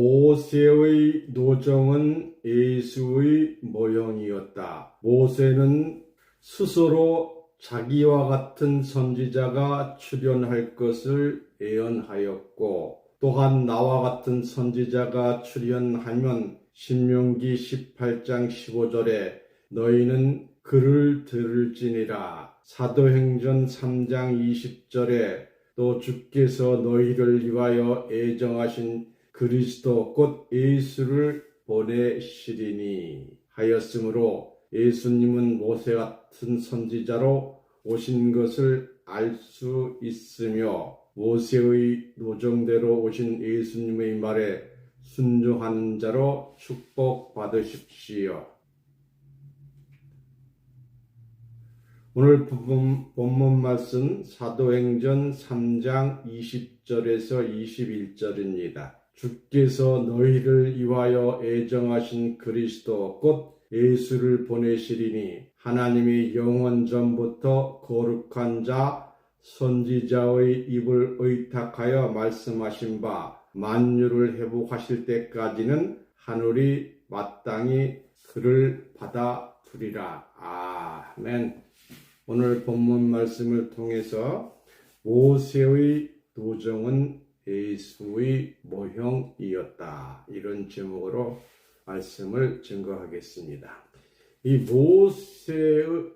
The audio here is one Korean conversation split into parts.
모세의 노정은 예수의 모형이었다. 모세는 스스로 자기와 같은 선지자가 출현할 것을 예언하였고 또한 나와 같은 선지자가 출현하면 신명기 18장 15절에 너희는 그를 들을지니라 사도행전 3장 20절에 또 주께서 너희를 위하여 애정하신 그리스도 곧 예수를 보내시리니 하였으므로 예수님은 모세 같은 선지자로 오신 것을 알 수 있으며 모세의 노정대로 오신 예수님의 말에 순종하는 자로 축복받으십시오. 오늘 본문, 본문 말씀 사도행전 3장 20절에서 21절입니다. 주께서 너희를 위하여 애정하신 그리스도 곧 예수를 보내시리니 하나님이 영원 전부터 거룩한 자 선지자의 입을 의탁하여 말씀하신 바 만유를 회복하실 때까지는 하늘이 마땅히 그를 받아들이라. 아멘. 오늘 본문 말씀을 통해서 모세의 도정은 예수의 모형이었다. 이런 제목으로 말씀을 증거하겠습니다. 이 모세라는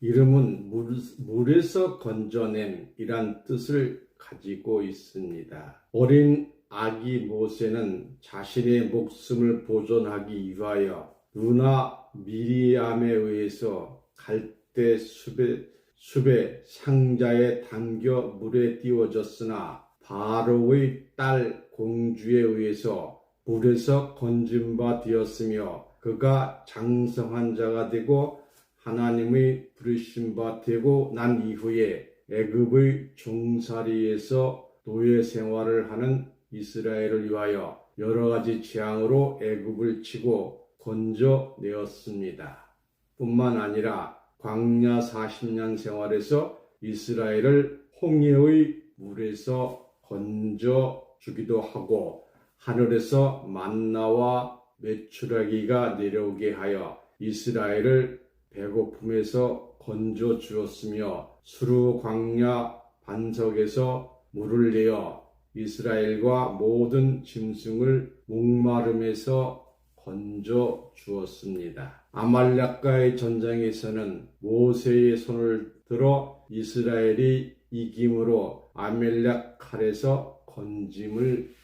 이름은 물, 물에서 건져냄이란 뜻을 가지고 있습니다. 어린 아기 모세는 자신의 목숨을 보존하기 위하여 누나 미리암에 의해서 갈대 숲에, 숲에 상자에 담겨 물에 띄워졌으나 바로의 딸 공주에 의해서 물에서 건진 바 되었으며 그가 장성한 자가 되고 하나님의 부르신 바 되고 난 이후에 애굽의 종살이에서 노예 생활을 하는 이스라엘을 위하여 여러 가지 재앙으로 애굽을 치고 건져내었습니다. 뿐만 아니라 광야 40년 생활에서 이스라엘을 홍해의 물에서 건져 주기도 하고 하늘에서 만나와 메추라기가 내려오게 하여 이스라엘을 배고픔에서 건져 주었으며 수루 광야 반석에서 물을 내어 이스라엘과 모든 짐승을 목마름에서 건져 주었습니다. 아말렉과의 전쟁에서는 모세의 손을 들어 이스라엘이 이김으로 아멜렉 칼에서 건짐을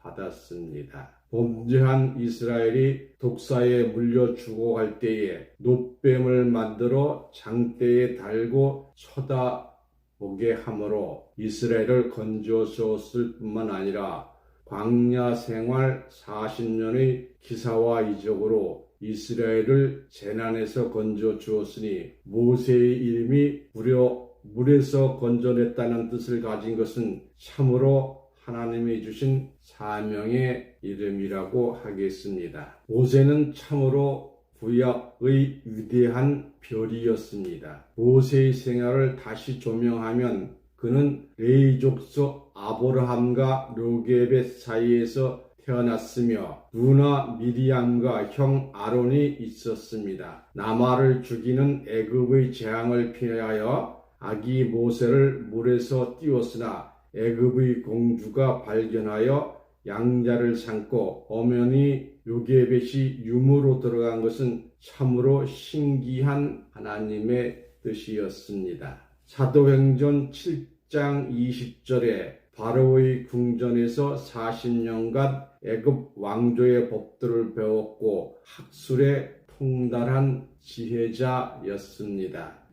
받았습니다. 범죄한 이스라엘이 독사에 물려 죽어갈 때에 노뱀을 만들어 장대에 달고 쳐다보게 하므로 이스라엘을 건져 주었을 뿐만 아니라 광야 생활 40년의 기사와 이적으로 이스라엘을 재난에서 건져 주었으니 모세의 이름이 무려 물에서 건져냈다는 뜻을 가진 것은 참으로 하나님이 주신 사명의 이름이라고 하겠습니다. 모세는 참으로 구약의 위대한 별이었습니다. 모세의 생활을 다시 조명하면 그는 레이 족속 아브라함과 로게벳 사이에서 태어났으며 누나 미리암과 형 아론이 있었습니다. 나마를 죽이는 애굽의 재앙을 피하여 아기 모세를 물에서 띄웠으나 애굽의 공주가 발견하여 양자를 삼고 엄연히 요게벳이 유무로 들어간 것은 참으로 신기한 하나님의 뜻이었습니다. 사도행전 7장 20절에 바로의 궁전에서 40년간 애굽 왕조의 법들을 배웠고 학술에 통달한 지혜자였습니다.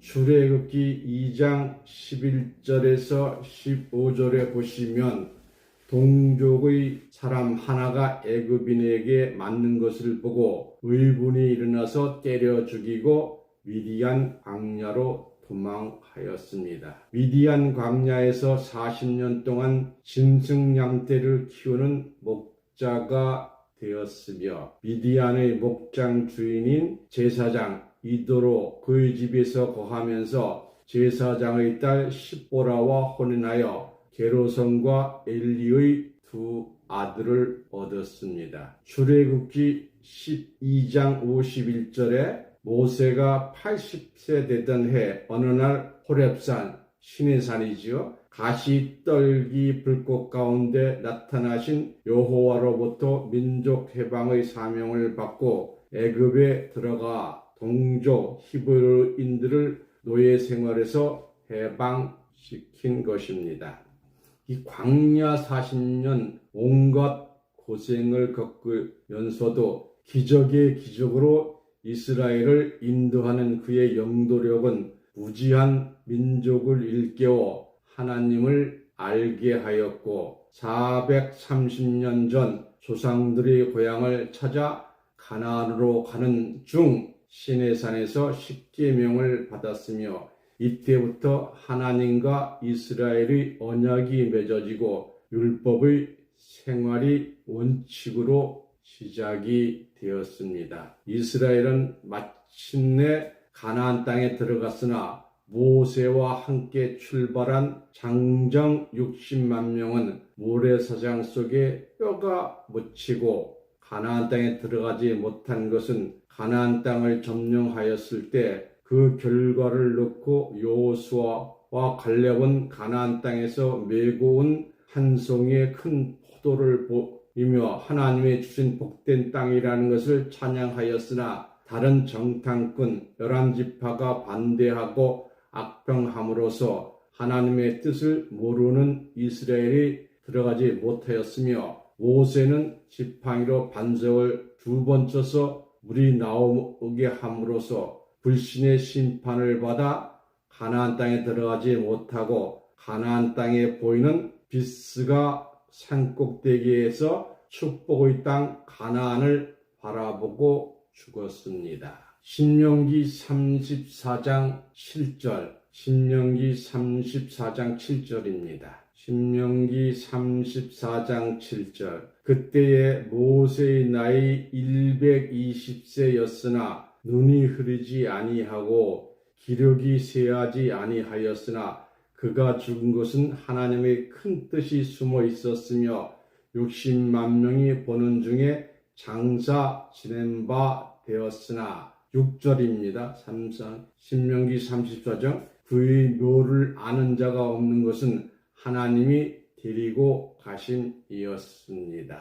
출애굽기 2장 11절에서 15절에 보시면 동족의 사람 하나가 애굽인에게 맞는 것을 보고 의분이 일어나서 때려 죽이고 미디안 광야로 도망하였습니다. 미디안 광야에서 40년 동안 짐승 양떼를 키우는 목자가 되었으며 미디안의 목장 주인인 제사장 이도로 그의 집에서 거하면서 제사장의 딸 십보라와 혼인하여 게로성과 엘리의 두 아들을 얻었습니다. 출애굽기 12장 51절에 모세가 80세 되던 해 어느 날 호렙산 신의 산이지요. 가시 떨기 불꽃 가운데 나타나신 여호와로부터 민족 해방의 사명을 받고 애굽에 들어가 동족 히브리인들을 노예 생활에서 해방시킨 것입니다. 이 광야 40년 온갖 고생을 겪으면서도 기적의 기적으로 이스라엘을 인도하는 그의 영도력은 무지한 민족을 일깨워 하나님을 알게 하였고 430년 전 조상들의 고향을 찾아 가나안으로 가는 중 시내산에서 십계명을 받았으며 이때부터 하나님과 이스라엘의 언약이 맺어지고 율법의 생활이 원칙으로 시작이 되었습니다. 이스라엘은 마침내 가나안 땅에 들어갔으나 모세와 함께 출발한 장정 60만 명은 모래사장 속에 뼈가 묻히고 가나안 땅에 들어가지 못한 것은 가나안 땅을 점령하였을 때 그 결과를 놓고 여호수아와 갈렙은 가나안 땅에서 메고 온 한 송이의 큰 포도를 보이며 하나님의 주신 복된 땅이라는 것을 찬양하였으나 다른 정탐꾼 열한 지파가 반대하고 악평함으로써 하나님의 뜻을 모르는 이스라엘이 들어가지 못하였으며 모세는 지팡이로 반석을 두 번 쳐서 물이 나오게 함으로써 불신의 심판을 받아 가나안 땅에 들어가지 못하고 가나안 땅에 보이는 비스가 산꼭대기에서 축복의 땅 가나안을 바라보고 죽었습니다. 신명기 34장 7절 신명기 34장 7절입니다. 신명기 34장 7절. 그때에 모세의 나이 120세였으나 눈이 흐르지 아니하고 기력이 쇠하지 아니하였으나 그가 죽은 것은 하나님의 큰 뜻이 숨어 있었으며 60만 명이 보는 중에 장사 지낸 바 되었으나 6절입니다. 3상 신명기 34장. 그의 묘를 아는 자가 없는 것은 하나님이 데리고 가신이었습니다.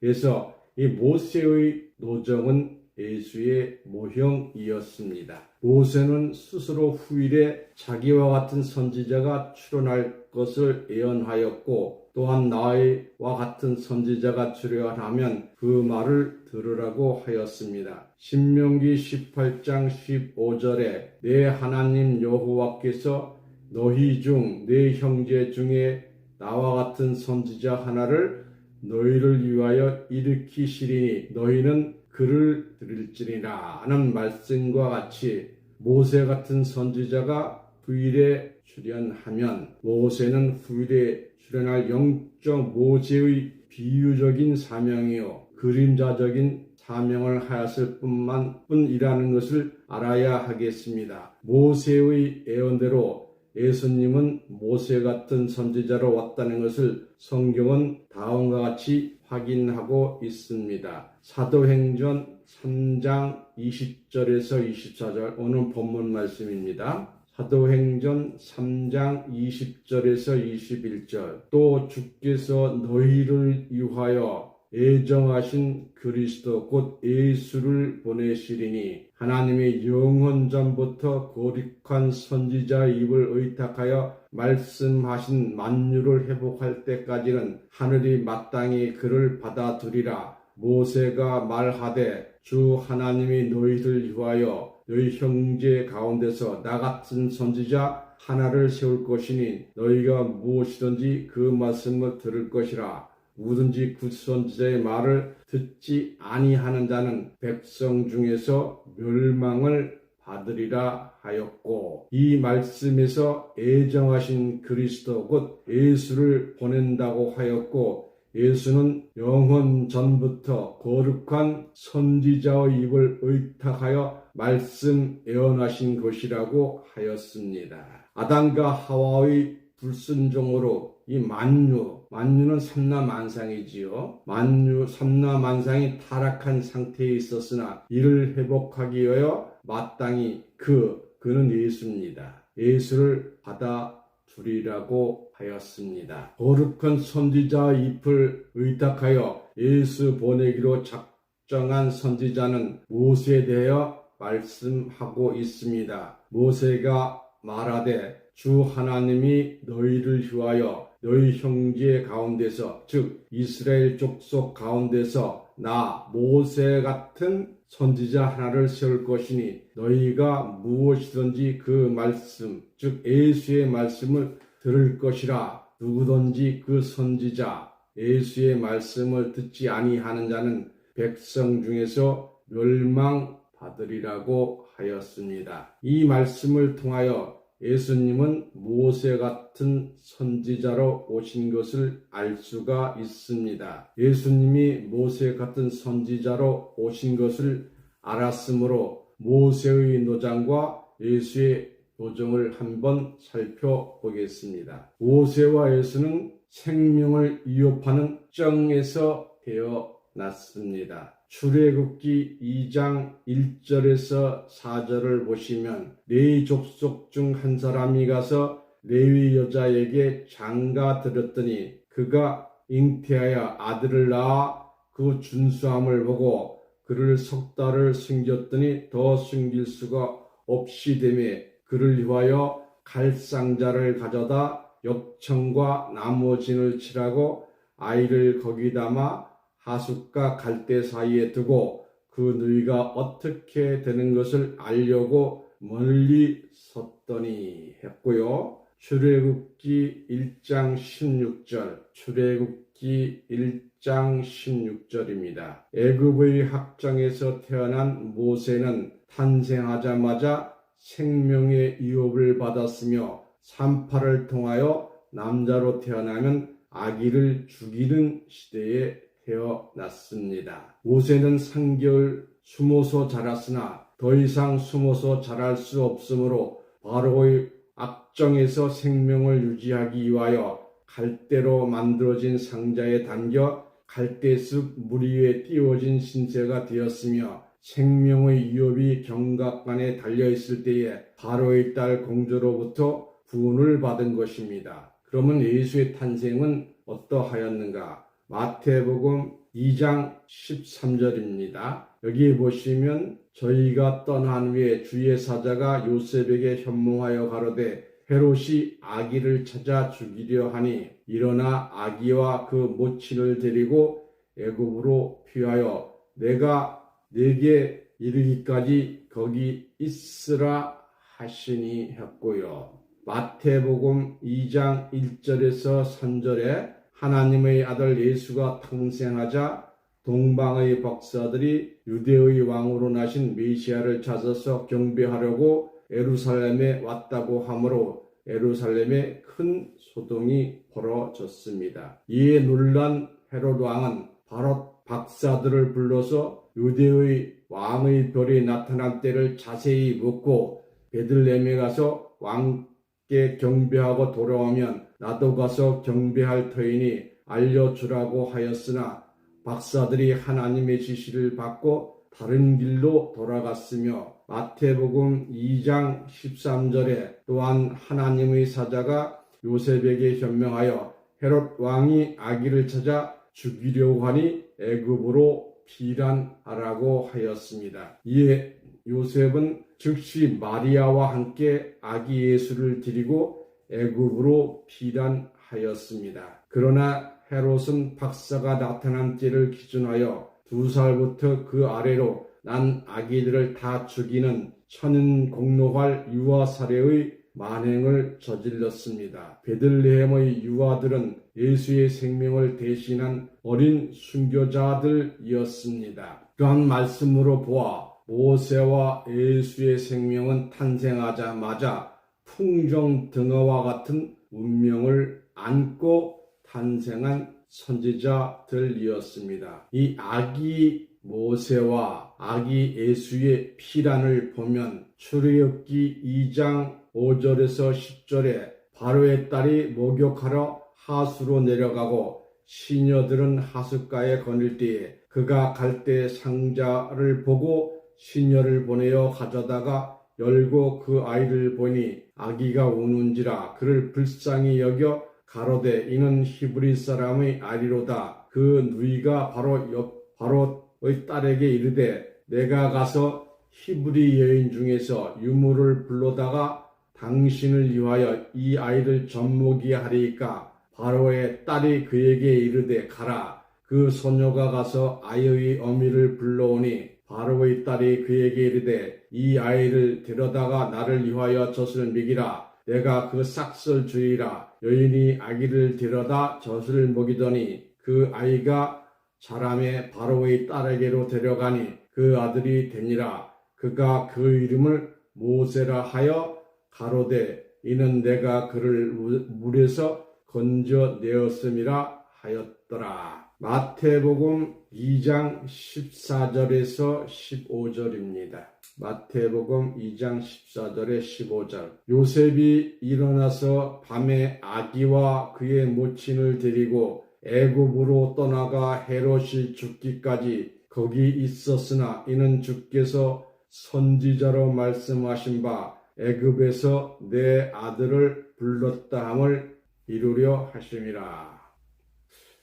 그래서 이 모세의 노정은 예수의 모형이었습니다. 모세는 스스로 후일에 자기와 같은 선지자가 출현할 것을 예언하였고 또한 나와 같은 선지자가 출현하면 그 말을 들으라고 하였습니다. 신명기 18장 15절에 내 하나님 여호와께서 너희 중내 형제 중에 나와 같은 선지자 하나를 너희를 위하여 일으키시리니 너희는 그를 들을지니라 하는 말씀과 같이 모세 같은 선지자가 후일에 출현하면 모세는 후일에 출현할 영적 모세의 비유적인 사명이요 그림자적인 사명을 하였을 뿐만 뿐이라는 것을 알아야 하겠습니다. 모세의 예언대로 예수님은 모세 같은 선지자로 왔다는 것을 성경은 다음과 같이 확인하고 있습니다. 사도행전 3장 20절에서 24절 오늘 본문 말씀입니다. 사도행전 3장 20절에서 21절 또 주께서 너희를 위하여 애정하신 그리스도 곧 예수를 보내시리니 하나님의 영원 전부터 거룩한 선지자의 입을 의탁하여 말씀하신 만유를 회복할 때까지는 하늘이 마땅히 그를 받아들이라. 모세가 말하되 주 하나님이 너희를 위하여 너희 형제 가운데서 나 같은 선지자 하나를 세울 것이니 너희가 무엇이든지 그 말씀을 들을 것이라 누구든지 그 선지자의 말을 듣지 아니하는 자는 백성 중에서 멸망을 받으리라 하였고 이 말씀에서 애정하신 그리스도 곧 예수를 보낸다고 하였고 예수는 영원 전부터 거룩한 선지자의 입을 의탁하여 말씀 예언하신 것이라고 하였습니다. 아담과 하와의 불순종으로 이 만유, 만유는 삼라만상이지요. 만유, 삼라만상이 타락한 상태에 있었으나 이를 회복하기 위하여 마땅히 그, 그는 예수입니다. 예수를 받아 주리라고 하였습니다. 거룩한 선지자 잎을 의탁하여 예수 보내기로 작정한 선지자는 모세에 대하여 말씀하고 있습니다. 모세가 말하되 주 하나님이 너희를 위하여 너희 형제 가운데서 즉 이스라엘 족속 가운데서 나 모세 같은 선지자 하나를 세울 것이니 너희가 무엇이든지 그 말씀 즉 예수의 말씀을 들을 것이라 누구든지 그 선지자 예수의 말씀을 듣지 아니하는 자는 백성 중에서 멸망 받으리라고 하였습니다. 이 말씀을 통하여 예수님은 모세 같은 선지자로 오신 것을 알 수가 있습니다. 예수님이 모세 같은 선지자로 오신 것을 알았으므로 모세의 노장과 예수의 노정을 한번 살펴보겠습니다. 모세와 예수는 생명을 위협하는 정에서 태어났습니다. 출애굽기 2장 1절에서 4절을 보시면 레위 족속 중 한 사람이 가서 레위 여자에게 장가 들었더니 그가 잉태하여 아들을 낳아 그 준수함을 보고 그를 석 달을 숨겼더니 더 숨길 수가 없이 되매 그를 위하여 갈상자를 가져다 역청과 나무진을 칠하고 아이를 거기 담아 하숫과 갈대 사이에 두고 그 누이가 어떻게 되는 것을 알려고 멀리 섰더니 했고요. 출애굽기 1장 16절, 출애굽기 1장 16절입니다. 애굽의 학장에서 태어난 모세는 탄생하자마자 생명의 유업을 받았으며 산파를 통하여 남자로 태어나면 아기를 죽이는 시대에 태어났습니다. 모세는 3개월 숨어서 자랐으나 더 이상 숨어서 자랄 수 없으므로 바로의 악정에서 생명을 유지하기 위하여 갈대로 만들어진 상자에 담겨 갈대숲 물 위에 띄워진 신세가 되었으며 생명의 위협이 경각관에 달려있을 때에 바로의 딸 공주로부터 구원을 받은 것입니다. 그러면 예수의 탄생은 어떠하였는가? 마태복음 2장 13절입니다. 여기 보시면 저희가 떠난 후에 주의 사자가 요셉에게 현몽하여 가로되 헤롯이 아기를 찾아 죽이려 하니 일어나 아기와 그 모친을 데리고 애굽으로 피하여 내가 내게 이르기까지 거기 있으라 하시니 했고요. 마태복음 2장 1절에서 3절에 하나님의 아들 예수가 탄생하자 동방의 박사들이 유대의 왕으로 나신 메시아를 찾아서 경배하려고 에루살렘에 왔다고 하므로 에루살렘에 큰 소동이 벌어졌습니다. 이에 놀란 헤롯 왕은 바로 박사들을 불러서 유대의 왕의 별이 나타날 때를 자세히 묻고 베들레헴에 가서 왕 께 경배하고 돌아오면 나도 가서 경배할 터이니 알려주라고 하였으나 박사들이 하나님의 지시를 받고 다른 길로 돌아갔으며 마태복음 2장 13절에 또한 하나님의 사자가 요셉에게 현명하여 헤롯 왕이 아기를 찾아 죽이려고 하니 애굽으로 피란하라고 하였습니다. 이에 요셉은 즉시 마리아와 함께 아기 예수를 데리고 애굽으로 피란하였습니다. 그러나 헤롯은 박사가 나타난 때를 기준하여 두 살부터 그 아래로 난 아기들을 다 죽이는 천인 공로할 유아 사례의 만행을 저질렀습니다. 베들레헴의 유아들은 예수의 생명을 대신한 어린 순교자들이었습니다. 그한 말씀으로 보아 모세와 예수의 생명은 탄생하자마자 풍정 등어와 같은 운명을 안고 탄생한 선지자들이었습니다. 이 아기 모세와 아기 예수의 피란을 보면 출애굽기 2장 5절에서 10절에 바로의 딸이 목욕하러 하수로 내려가고 시녀들은 하숫가에 거닐 때에 그가 갈때 상자를 보고 시녀를 보내어 가져다가 열고 그 아이를 보니 아기가 우는지라 그를 불쌍히 여겨 가로되 이는 히브리 사람의 아리로다. 그 누이가 바로 옆 바로의 딸에게 이르되 내가 가서 히브리 여인 중에서 유물을 불러다가 당신을 위하여 이 아이를 젖먹이게 하리이까? 바로의 딸이 그에게 이르되 가라. 그 소녀가 가서 아이의 어미를 불러오니 바로의 딸이 그에게 이르되 이 아이를 데려다가 나를 위하여 젖을 먹이라. 내가 그 싹을 주이라. 여인이 아기를 데려다 젖을 먹이더니 그 아이가 자람에 바로의 딸에게로 데려가니 그 아들이 되니라. 그가 그 이름을 모세라 하여 가로되 이는 내가 그를 무- 물에서 건져 내었음이라 하였더라. 마태복음 2장 14절에서 15절입니다. 마태복음 2장 14절에 15절. 요셉이 일어나서 밤에 아기와 그의 모친을 데리고 애굽으로 떠나가 헤롯이 죽기까지 거기 있었으나 이는 주께서 선지자로 말씀하신 바 애굽에서 내 아들을 불렀다 함을 이루려 하심이라.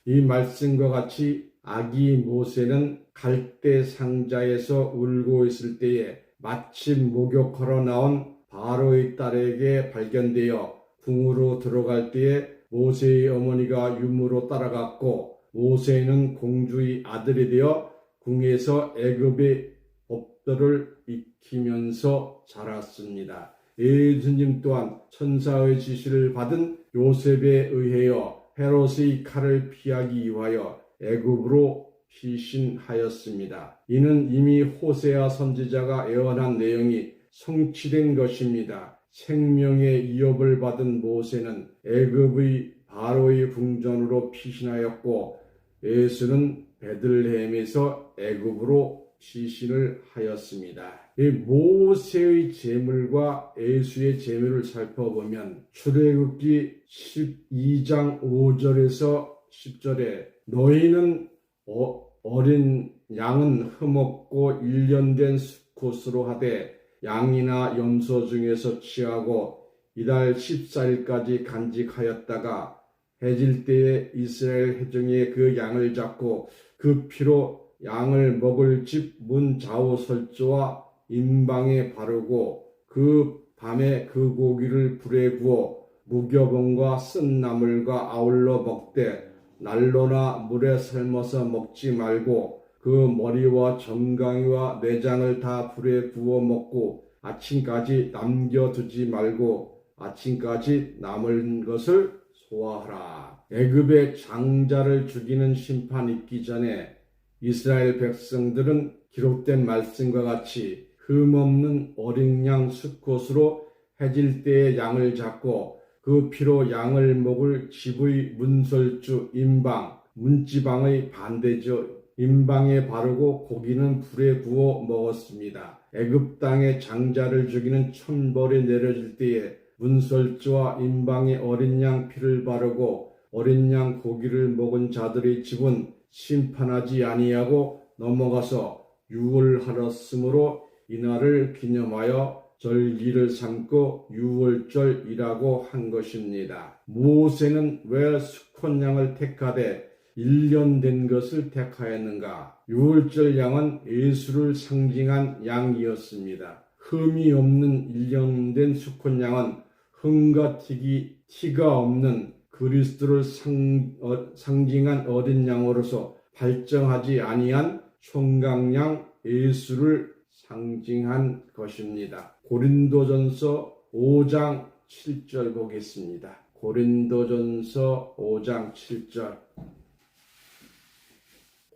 이 말씀과 같이 아기 모세는 갈대 상자에서 울고 있을 때에 마침 목욕하러 나온 바로의 딸에게 발견되어 궁으로 들어갈 때에 모세의 어머니가 유무로 따라갔고 모세는 공주의 아들이 되어 궁에서 애굽의 법도를 익히면서 자랐습니다. 예수님 또한 천사의 지시를 받은 요셉에 의하여 헤롯의 칼을 피하기 위하여 애굽으로 피신하였습니다. 이는 이미 호세아 선지자가 예언한 내용이 성취된 것입니다. 생명의 위협을 받은 모세는 애굽의 바로의 궁전으로 피신하였고 예수는 베들레헴에서 애굽으로 피신을 하였습니다. 이 모세의 재물과 예수의 재물을 살펴보면 출애굽기 12장 5절에서 10절에 너희는 어, 어린 양은 흠없고 1년 된 수컷으로 하되 양이나 염소 중에서 취하고 이달 14일까지 간직하였다가 해질 때에 이스라엘 회중이 그 양을 잡고 그 피로 양을 먹을 집 문 좌우 설주와 임방에 바르고 그 밤에 그 고기를 불에 구워 무교봉과 쓴 나물과 아울러 먹되 난로나 물에 삶아서 먹지 말고 그 머리와 정강이와 내장을 다 불에 구워 먹고 아침까지 남겨두지 말고 아침까지 남은 것을 소화하라. 애굽의 장자를 죽이는 심판 있기 전에 이스라엘 백성들은 기록된 말씀과 같이 흠없는 어린 양 수컷으로 해질 때에 양을 잡고 그 피로 양을 먹을 집의 문설주 임방, 문지방의 반대죠. 임방에 바르고 고기는 불에 구워 먹었습니다. 애굽 땅의 장자를 죽이는 천벌이 내려질 때에 문설주와 임방에 어린 양 피를 바르고 어린 양 고기를 먹은 자들의 집은 심판하지 아니하고 넘어가서 유월하였으므로 이날을 기념하여 절기를 삼고 유월절이라고 한 것입니다. 모세는 왜 수컷 양을 택하되 1년 된 것을 택하였는가? 유월절 양은 예수를 상징한 양이었습니다. 흠이 없는 1년 된 수컷 양은 흠과 티기, 티가 없는 그리스도를 상, 어, 상징한 어린 양으로서 발정하지 아니한 총각양 예수를 상징한 것입니다. 고린도전서 5장 7절 보겠습니다. 고린도전서 5장 7절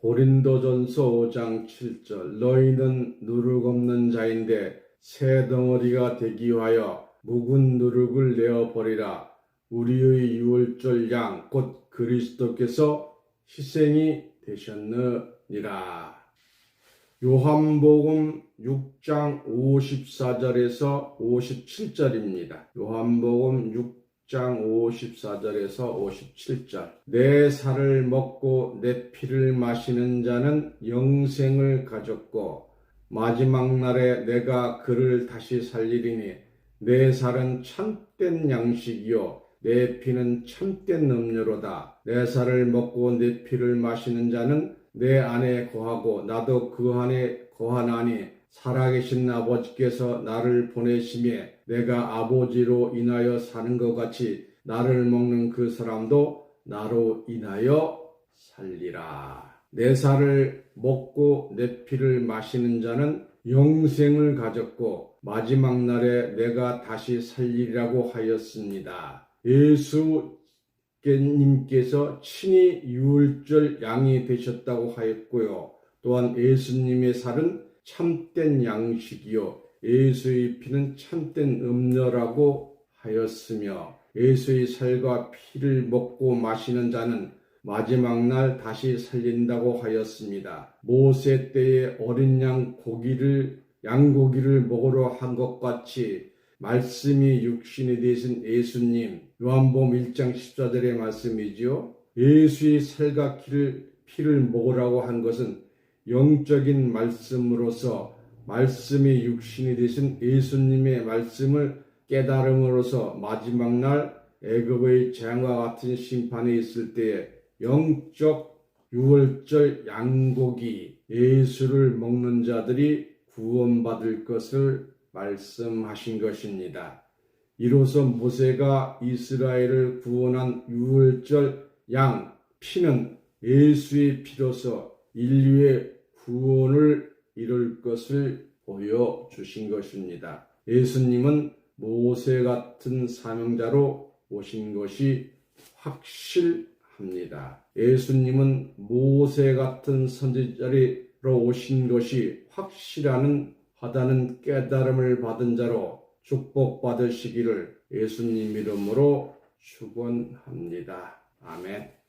고린도전서 5장 7절 너희는 누룩 없는 자인데 새 덩어리가 되기 위하여 묵은 누룩을 내어 버리라 우리의 유월절 양 곧 그리스도께서 희생이 되셨느니라. 요한복음 6장 54절에서 57절입니다. 요한복음 6장 54절에서 57절. 내 살을 먹고 내 피를 마시는 자는 영생을 가졌고 마지막 날에 내가 그를 다시 살리리니 내 살은 참된 양식이요 내 피는 참된 음료로다. 내 살을 먹고 내 피를 마시는 자는 내 안에 거하고 나도 그 안에 거하나니 살아계신 아버지께서 나를 보내심에 내가 아버지로 인하여 사는 것 같이 나를 먹는 그 사람도 나로 인하여 살리라. 내 살을 먹고 내 피를 마시는 자는 영생을 가졌고 마지막 날에 내가 다시 살리라고 하였습니다. 예수 님께서 친히 유월절 양이 되셨다고 하였고요. 또한 예수님의 살은 참된 양식이요. 예수의 피는 참된 음료라고 하였으며 예수의 살과 피를 먹고 마시는 자는 마지막 날 다시 살린다고 하였습니다. 모세 때에 어린 양 고기를 양고기를 먹으러 한 것 같이 말씀이 육신이 되신 예수님 요한복음 1장 14절의 말씀이지요. 예수의 살과 피를, 먹으라고 한 것은 영적인 말씀으로서 말씀이 육신이 되신 예수님의 말씀을 깨달음으로써 마지막 날 애굽의 재앙과 같은 심판이 있을 때에 영적 유월절 양고기 예수를 먹는 자들이 구원받을 것을 말씀하신 것입니다. 이로써 모세가 이스라엘을 구원한 유월절 양 피는 예수의 피로서 인류의 구원을 이룰 것을 보여주신 것입니다. 예수님은 모세 같은 사명자로 오신 것이 확실합니다. 예수님은 모세 같은 선지자로 오신 것이 확실하는 하다는 깨달음을 받은 자로 축복받으시기를 예수님 이름으로 축원합니다. 아멘.